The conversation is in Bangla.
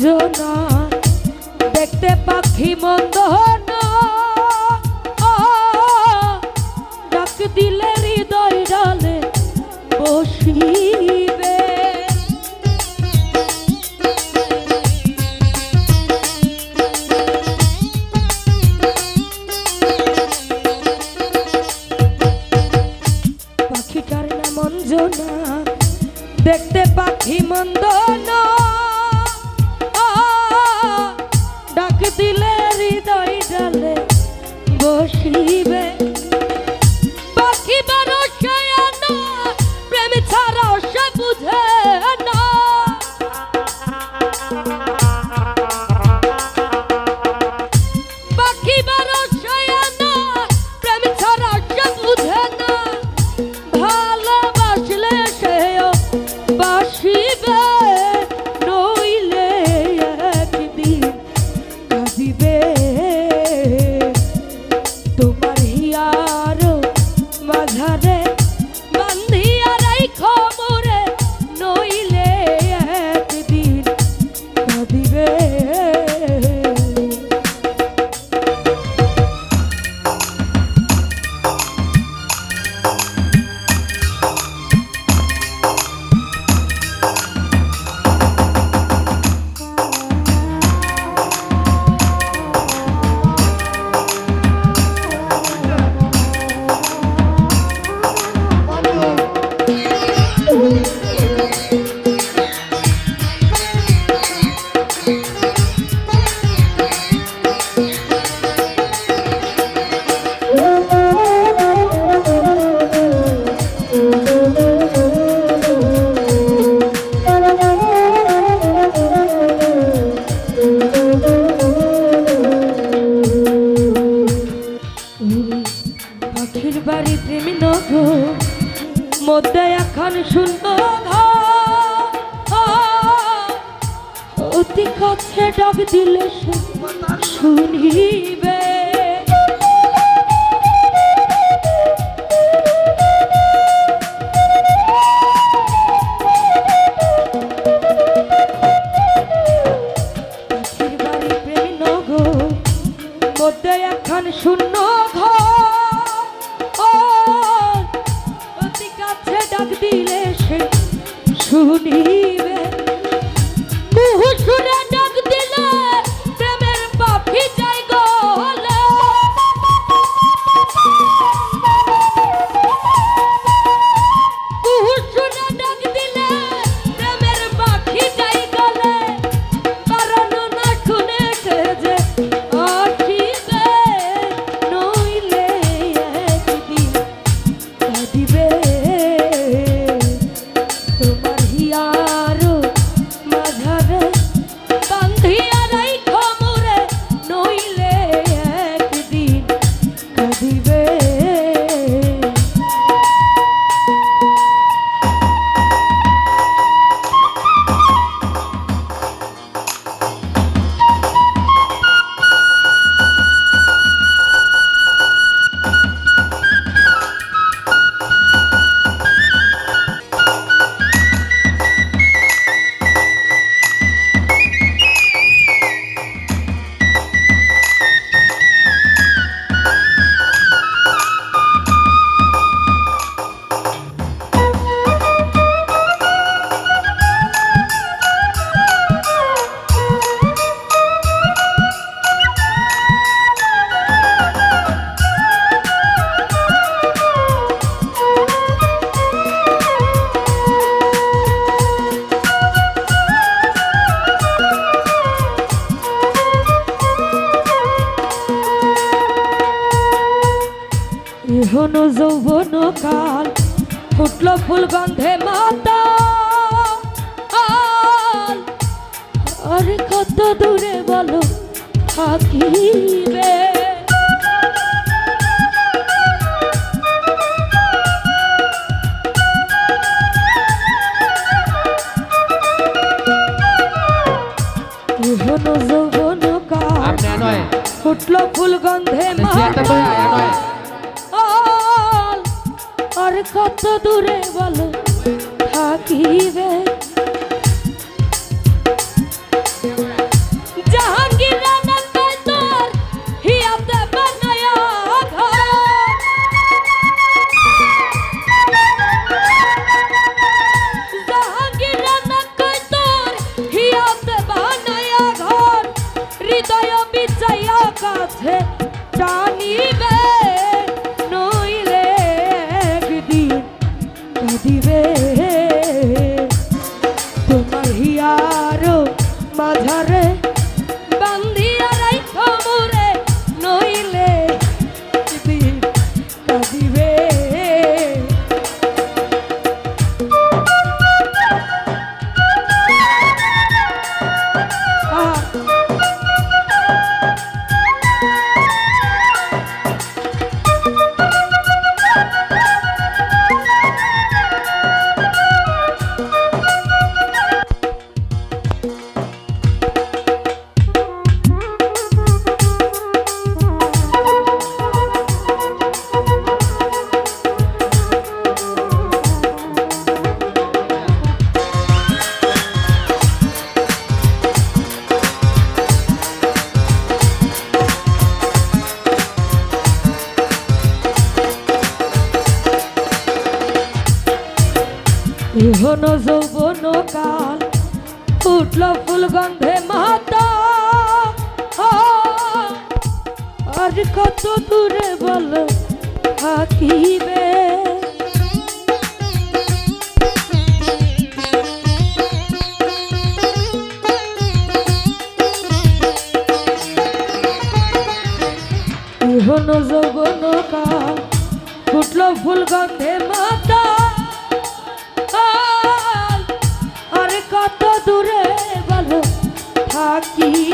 গুঞ্জনা দেখতে পাখি মন্দ ডাক দিলে হৃদয় ডালে বসিবে। দেখতে পাখি মন্দ শ্বাস নিবে মধ্যে এখন সুন্দর অতি কচ্ছে ডাক দিলে শুনি দিলে সে শুনিবে যৌবন কাল ফুটল ফুল গন্ধে মাতা। আর কত দূরে বলো থাকিবে? ফুটল কত দূরে বলো থাকিবে recibe. ইহন যৌবন কাল উঠল ফুল গন্ধে মাতা। আর কত দূরে বল থাকিবে? আর